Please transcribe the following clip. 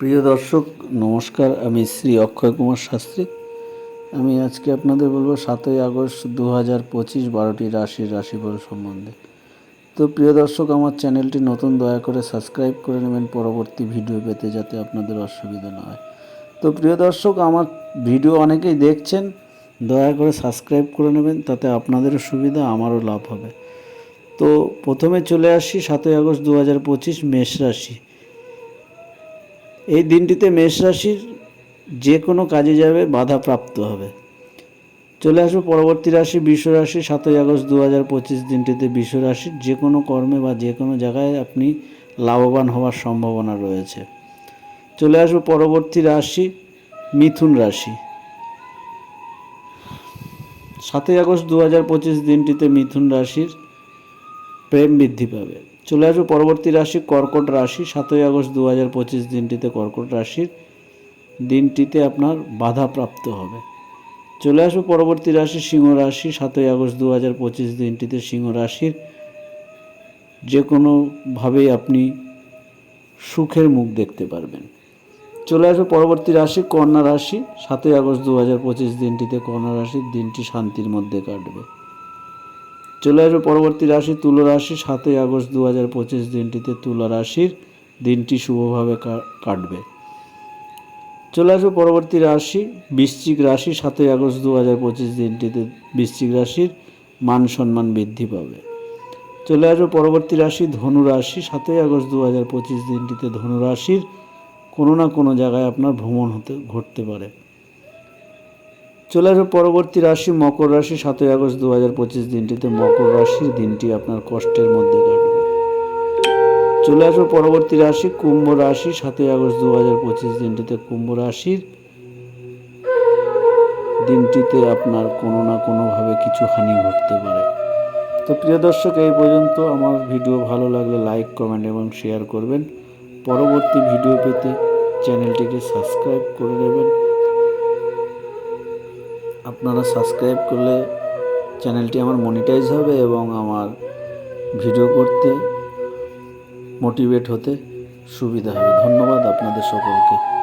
প্রিয় দর্শক, নমস্কার। আমি শ্রী অক্ষয় কুমার শাস্ত্রী। আমি আজকে আপনাদের বলব সাতই আগস্ট দু হাজার পঁচিশ বারোটি রাশির রাশিফল সম্বন্ধে। তো প্রিয় দর্শক, আমার চ্যানেলটি নতুন, দয়া করে সাবস্ক্রাইব করে নেবেন। পরবর্তী ভিডিও পেতে যাতে আপনাদের অসুবিধা না হয়। তো প্রিয় দর্শক, আমার ভিডিও অনেকেই দেখছেন। দয়া করে সাবস্ক্রাইব করে নেবেন, তাতে আপনাদেরও সুবিধা, আমারও লাভ হবে। তো প্রথমে চলে আসি সাতই আগস্ট দু হাজার পঁচিশ মেষ রাশি। এই দিনটিতে মেষ রাশির যে কোনো কাজে যাবে, বাধা প্রাপ্ত হবে। চলে আসব পরবর্তী রাশি বিশ্ব রাশি। সাতই আগস্ট দু হাজার পঁচিশ দিনটিতে বিশ্ব রাশির যে কোনো কর্মে বা যে কোনো জায়গায় আপনি লাভবান হওয়ার সম্ভাবনা রয়েছে। চলে আসব পরবর্তী রাশি, মিথুন রাশি। সাতই আগস্ট দু হাজার পঁচিশ দিনটিতে মিথুন রাশির প্রেম বৃদ্ধি পাবে। চলে আসব পরবর্তী রাশি কর্কট রাশি, সাতই আগস্ট দু হাজার পঁচিশ দিনটিতে কর্কট রাশির দিনটিতে আপনার বাধা প্রাপ্ত হবে। চলে আসব পরবর্তী রাশি সিংহ রাশি, সাতই আগস্ট দু হাজার পঁচিশ দিনটিতে সিংহ রাশির যে কোনোভাবেই আপনি সুখের মুখ দেখতে পারবেন। চলে আসব পরবর্তী রাশি কন্যা রাশি, সাতই আগস্ট দু হাজার পঁচিশ দিনটিতে কন্যা রাশির দিনটি শান্তির মধ্যে কাটবে। চলে আসবে পরবর্তী রাশি তুলা রাশি। সাতই আগস্ট দু হাজার পঁচিশ দিনটিতে তুলা রাশির দিনটি শুভভাবে কাটবে। চলে আসবে পরবর্তী রাশি বৃশ্চিক রাশি। সাতই আগস্ট দু হাজার পঁচিশ দিনটিতে বৃশ্চিক রাশির মান সম্মান বৃদ্ধি পাবে। চলে আসবে পরবর্তী রাশি ধনু রাশি। সাতই আগস্ট দু হাজার পঁচিশ দিনটিতে ধনু রাশির কোনো না কোনো জায়গায় আপনার ভ্রমণ হতে, ঘটতে পারে। চলে আসবে পরবর্তী রাশি, মকর রাশি, সাতই আগস্ট দু হাজার পঁচিশ দিনটিতে মকর রাশির দিনটি আপনার কষ্টের মধ্যে কাটবে। চলে আসবে পরবর্তী রাশি, কুম্ভ রাশি, সাতই আগস্ট দু হাজার পঁচিশ দিনটিতে কুম্ভ রাশির দিনটিতে আপনার কোনো না কোনোভাবে কিছু হানি ঘটতে পারে। তো প্রিয় দর্শক, এই পর্যন্ত আমার ভিডিও ভালো লাগলে লাইক, কমেন্ট এবং শেয়ার করবেন। পরবর্তী ভিডিও পেতে চ্যানেলটিকে সাবস্ক্রাইব করে নেবেন। আপনারা সাবস্ক্রাইব করলে চ্যানেলটি আমার মনিটাইজ হবে এবং আমার ভিডিও করতে মোটিভেট হতে সুবিধা হবে। ধন্যবাদ আপনাদের সকলকে।